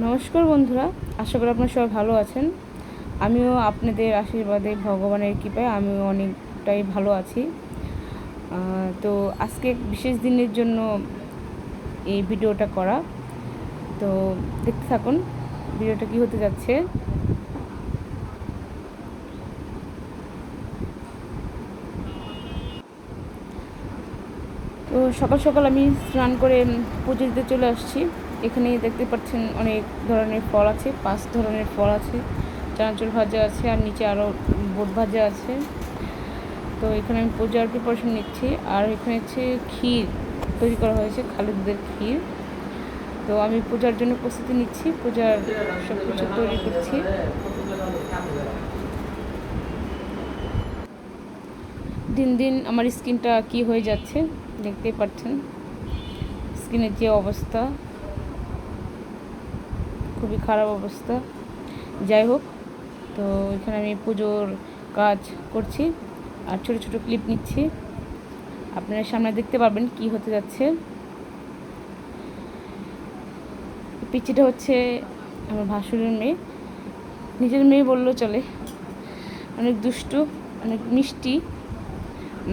নমস্কার বন্ধুরা, আশা করি আপনারা সবাই ভালো আছেন। আমিও আপনাদের আশীর্বাদে, ভগবানের কৃপায় আমিও অনেকটাই ভালো আছি। তো আজকে বিশেষ দিনের জন্য এই ভিডিওটা করা। তো দেখতে থাকুন, ভিডিওটা কি হতে যাচ্ছে। তো সকাল সকাল আমি স্নান করে পুজো দিতে চলে আসছি। এখানে দেখতে পাচ্ছেন অনেক ধরনের ফল আছে, পাঁচ ধরনের ফল আছে। চানাচুর ভাজা আছে আর নিচে আরও বোট ভাজা আছে। তো এখানে আমি পূজার প্রিপারেশন নিচ্ছি। আর এখানে হচ্ছে ক্ষীর তৈরি করা হয়েছে খালি দুধের ক্ষীর। তো আমি পূজার জন্য প্রস্তুতি নিচ্ছি, পূজার সব কিছু তৈরি করছি। দিন দিন আমার স্কিনটা কি হয়ে যাচ্ছে, দেখতেই পাচ্ছেন। স্কিনের যে অবস্থা। খুবই খারাপ অবস্থা। যাই হোক, তো এখানে আমি পুজোর কাজ করছি আর ছোট ছোট ক্লিপ নিচ্ছি। আপনারা সামনে দেখতে পারবেন কি হতে যাচ্ছে। পিচিটা হচ্ছে আমার ভাসুরের মেয়ে। নিজের মেয়ে বললেও চলে। অনেক দুষ্টু, অনেক মিষ্টি।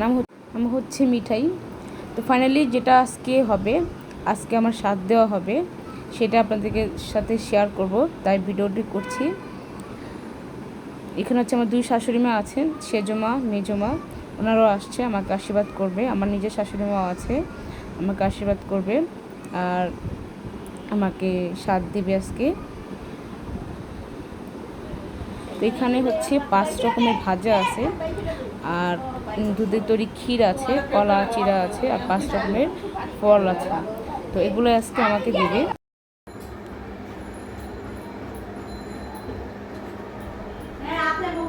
নাম নাম হচ্ছে মিঠাই। তো ফাইনালি যেটা আজকে হবে, আজকে আমার স্বাদ দেওয়া হবে। সেটা আপনাদেরকে সাথে শেয়ার করব, তাই ভিডিওটি করছি। এখানে হচ্ছে আমার দুই শাশুড়ি মা আছেন সেজমা মেজমা ওনারাও আসছে, আমাকে আশীর্বাদ করবে। আমার নিজের শাশুড়ি মাও আছে, আমাকে আশীর্বাদ করবে। আর আমাকে স্বাদ দেবে আজকে। তো এখানে হচ্ছে পাঁচ রকমের ভাজা আছে, আর দুধের তৈরি ক্ষীর আছে, কলা, চিরা আছে, আর পাঁচ রকমের ফল আছে। তো এগুলো আজকে আমাকে দেবে।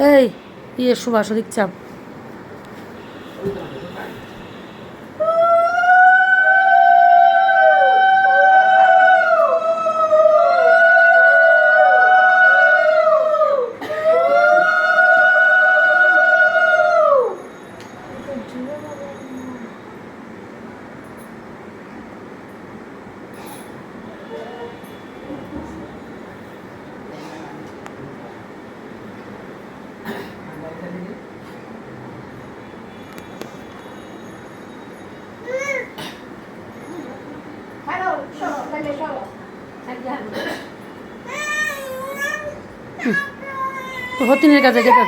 এই ইয়ে সুভাষ ওদিক চাপ। হতিনের কাছে গেছে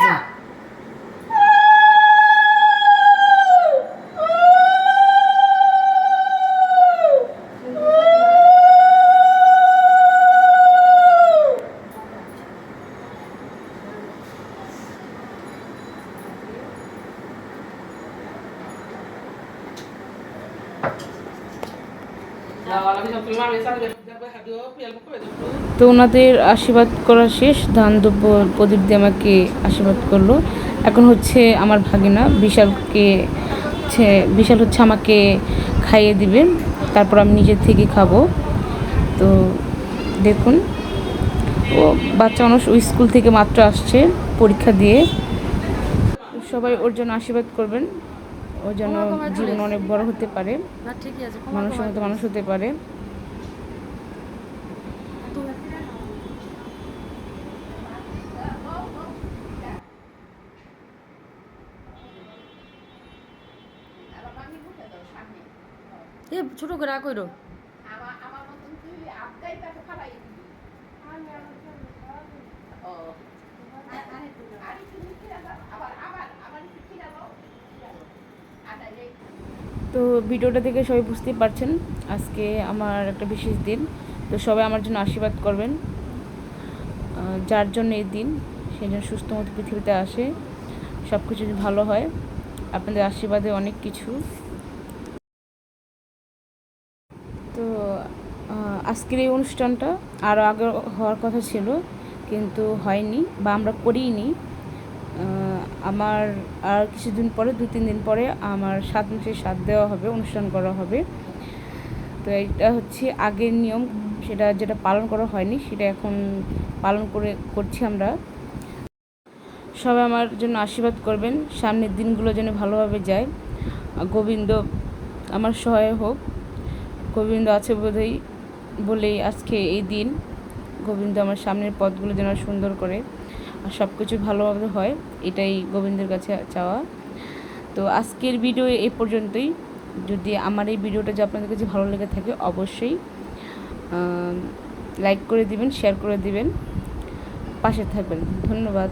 তো ওনাদের আশীর্বাদ করা শেষ, ধান দ্রব্য প্রদীপ দিয়ে আমাকে আশীর্বাদ করল। এখন হচ্ছে আমার ভাগিনা, বিশালকে বিশাল হচ্ছে আমাকে খাইয়ে দিবে, তারপর আমি নিজের থেকে খাব। তো দেখুন, ও বাচ্চা মানুষ ওই স্কুল থেকে মাত্র আসছে পরীক্ষা দিয়ে। সবাই ওর জন্য আশীর্বাদ করবেন। ও যেন জীবন অনেক বড় হতে পারে। না আছে মানুষের। মতো মানুষ হতে পারে। এ ছোট করে কইরো আমার মতন তুই আপকাই তাকে দিবি। ও আর একটু মিষ্টি দাও আবার আবার আবার একটু খিরা দাও আটা এই তো ভিডিওটা থেকে সবাই বুঝতেই পারছেন আজকে আমার একটা বিশেষ দিন। তো সবাই আমার জন্য আশীর্বাদ করবেন। যার জন্য এই দিন সেই জন্য সুস্থ মতো পৃথিবীতে আসে সব কিছু ভালো হয়। আপনাদের আশীর্বাদে অনেক কিছু। তো আজকের এই অনুষ্ঠানটা আরও আগে হওয়ার কথা ছিল, কিন্তু হয়নি বা আমরা করিনি। আমার আর কিছুদিন পরে, দু, তিন দিন পরে আমার সাত মাসের সাত দেওয়া হবে, অনুষ্ঠান করা হবে। তো এটা হচ্ছে আগের নিয়ম, সেটা যেটা পালন করা হয়নি, সেটা এখন পালন করে, করছি আমরা। সবাই আমার জন্য আশীর্বাদ করবেন, সামনের দিনগুলো যেন ভালোভাবে যায়। গোবিন্দ আমার সহায় হোক। গোবিন্দ আছে বোধহয়, বলেই আজকে এই দিন। গোবিন্দ আমার সামনের পথগুলো যেন সুন্দর করে সব কিছু ভালোভাবে হয়, এটাই গোবিন্দের কাছে চাওয়া। তো আজকের ভিডিও এ পর্যন্তই। যদি আমার এই ভিডিওটা যে আপনাদের কাছে ভালো লেগে থাকে, অবশ্যই লাইক করে দিবেন শেয়ার করে দিবেন। পাশে থাকবেন। ধন্যবাদ।